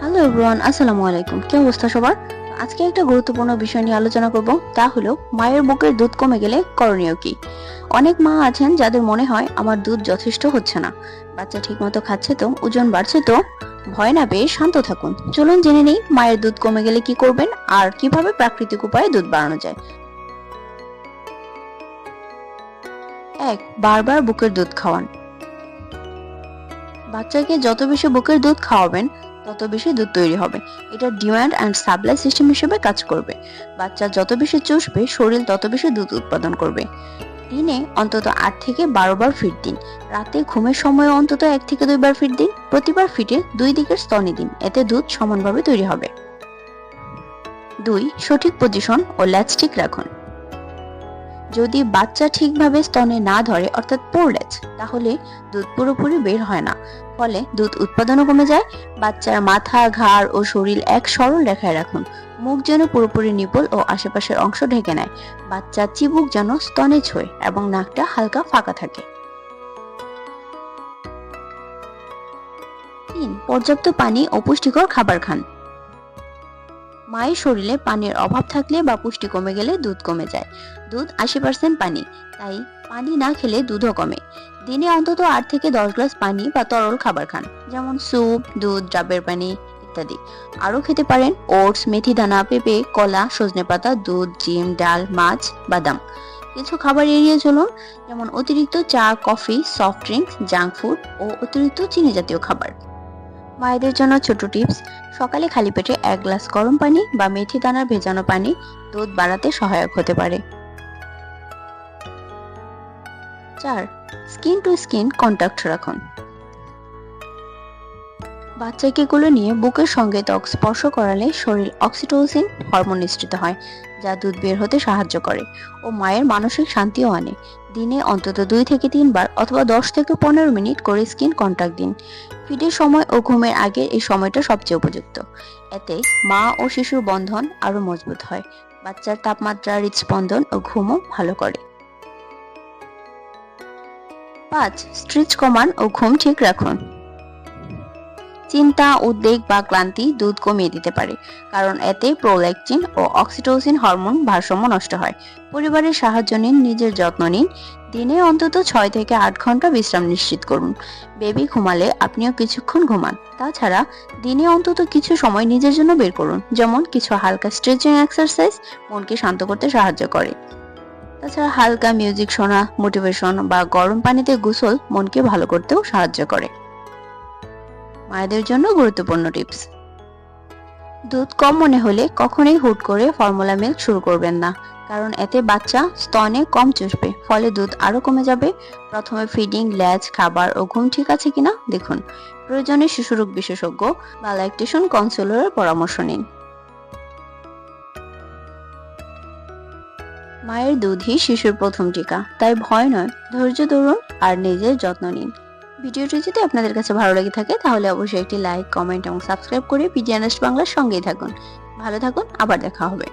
Hello everyone আসসালামু আলাইকুম। কি অবস্থা সবার? আজকে একটা গুরুত্বপূর্ণ বিষয় নিয়ে আলোচনা করব, তা হলো মায়ের বুকের দুধ কমে গেলে করণীয় কি? অনেক মা আছেন যাদের মনে হয় আমার দুধ যথেষ্ট হচ্ছে না। বাচ্চা ঠিকমতো খাচ্ছে তো, ওজন বাড়ছে তো, ভয় না পেয়ে শান্ত থাকুন। চলুন জেনে নেই মায়ের দুধ কমে গেলে কি করবেন আর কীভাবে প্রাকৃতিক উপায়ে দুধ বাড়ানো যায়। এক, বারবার বুকের দুধ খাওয়ান। বাচ্চাকে যত বেশি বুকের দুধ খাওয়াবেন তত বেশি দুধ তৈরি হবে। এটা ডিমান্ড অ্যান্ড সাপ্লাই সিস্টেম হিসেবে কাজ করবে। বাচ্চা যত বেশি চুষবে, শরীর তত বেশি দুধ উৎপাদন করবে। দিনে অন্তত আট থেকে বারো বার ফিট দিন। রাতে ঘুমের সময় অন্তত এক থেকে দুইবার ফিট দিন। প্রতিবার ফিটে দুই দিকের স্তনে দিন। এতে দুধ সমানভাবে তৈরি হবে। দুই, সঠিক পজিশন ও ল্যাচস্টিক রাখুন। যদি বাচ্চা ঠিকভাবে স্তনে না ধরে, অর্থাৎ পোরলেজ তাহলে দুধ পুরোপুরি বের হয় না। ফলে দুধ উৎপাদনও কমে যায়। বাচ্চার মাথা, ঘাড় ও শরীর এক সরল রেখায় রাখুন। মুখ যেন পুরোপুরি নিপল ও আশেপাশের অংশ ঢেকে নেয়। বাচ্চার চিবুক যেন স্তনে ছোঁয় এবং নাকটা হালকা ফাঁকা থাকে। তিন, পর্যাপ্ত পানি ও পুষ্টিকর খাবার খান। মায়ের শরীরে পানির অভাব থাকলে বা পুষ্টি কমে গেলে দুধ কমে যায়। দুধ আশি পার্সেন্ট পানি, তাই পানি না খেলে দুধও কমে। দিনে অন্তত আট থেকে দশ গ্লাস পানি বা তরল খাবার খান, যেমন স্যুপ, দুধ, ডাবের পানি ইত্যাদি। আরও খেতে পারেন ওটস, মেথি দানা, পেঁপে, কলা, সজনে পাতা, দুধ, ডিম, ডাল, মাছ, বাদাম। কিছু খাবার এড়িয়ে চলুন, যেমন অতিরিক্ত চা, coffee, soft drinks, junk food ও অতিরিক্ত চিনি জাতীয় খাবার। মায়েদের জন্য ছোট টিপস। সকালে খালি পেটে এক গ্লাস গরম পানি বা মেথি দানার ভেজানো পানি দুধ বাড়াতে সহায়ক হতে পারে। চার, স্কিন টু স্কিন কন্ট্যাক্ট রাখুন। বাচ্চাকে কোলে নিয়ে বুকের সঙ্গে ত্বক স্পর্শ করালে শরীর অক্সিটোসিন হরমোন নিঃসৃত হয়, যা দুধ বের হতে সাহায্য করে ও মায়ের মানসিক শান্তিও আনে। দিনে অন্তত দুই থেকে তিনবার অথবা দশ থেকে পনেরো মিনিট করে স্কিন কন্ট্যাক্ট দিন। ফিডের সময় ও ঘুমের আগে এই সময়টা সবচেয়ে উপযুক্ত। এতে মা ও শিশুর বন্ধন আরও মজবুত হয়। বাচ্চার তাপমাত্রা, হৃদস্পন্দন ও ঘুমও ভালো করে। পাঁচ, স্ট্রেচ কমান ও ঘুম ঠিক রাখুন। চিন্তা, উদ্বেগ বা ক্লান্তি দুধ কমিয়ে দিতে পারে, কারণ এতে প্রোল্যাকটিন ও অক্সিটোসিন হরমোন ভারসাম্য নষ্ট হয়। পরিবারের সাহায্য নিন, নিজের যত্ন নিন। দিনে অন্তত ছয় থেকে আট ঘণ্টা বিশ্রাম নিশ্চিত করুন। বেবি ঘুমালে আপনিও কিছুক্ষণ ঘুমান। তাছাড়া দিনে অন্তত কিছু সময় নিজের জন্য বের করুন, যেমন কিছু হালকা স্ট্রেচিং এক্সারসাইজ মনকে শান্ত করতে সাহায্য করে। তাছাড়া হালকা মিউজিক শোনা, মোটিভেশন বা গরম পানিতে গোসল মনকে ভালো করতেও সাহায্য করে। মায়েদের জন্য গুরুত্বপূর্ণ টিপস। দুধ কম মনে হলে কখনোই হুট করে ফর্মুলা মিল্ক শুরু করবেন না, কারণ এতে বাচ্চা স্তনে কম চুষবে, ফলে দুধ আরও কমে যাবে। প্রথমে ফিডিং ল্যাচ খাবার ও ঘুম ঠিক আছে কিনা দেখুন। প্রয়োজনে শিশুরোগ বিশেষজ্ঞ বা ল্যাকটেশন কাউন্সিলরের পরামর্শ নিন। মায়ের দুধই শিশুর প্রথম টিকা, তাই ভয় নয়, ধৈর্য ধরুন আর নিজের যত্ন নিন। ভিডিওটি যদি আপনাদের কাছে ভালো লেগে থাকে, তাহলে অবশ্যই একটি লাইক কমেন্ট এবং সাবস্ক্রাইব করে পিজিএনএস বাংলার সঙ্গেই থাকুন। ভালো থাকুন, আবার দেখা হবে।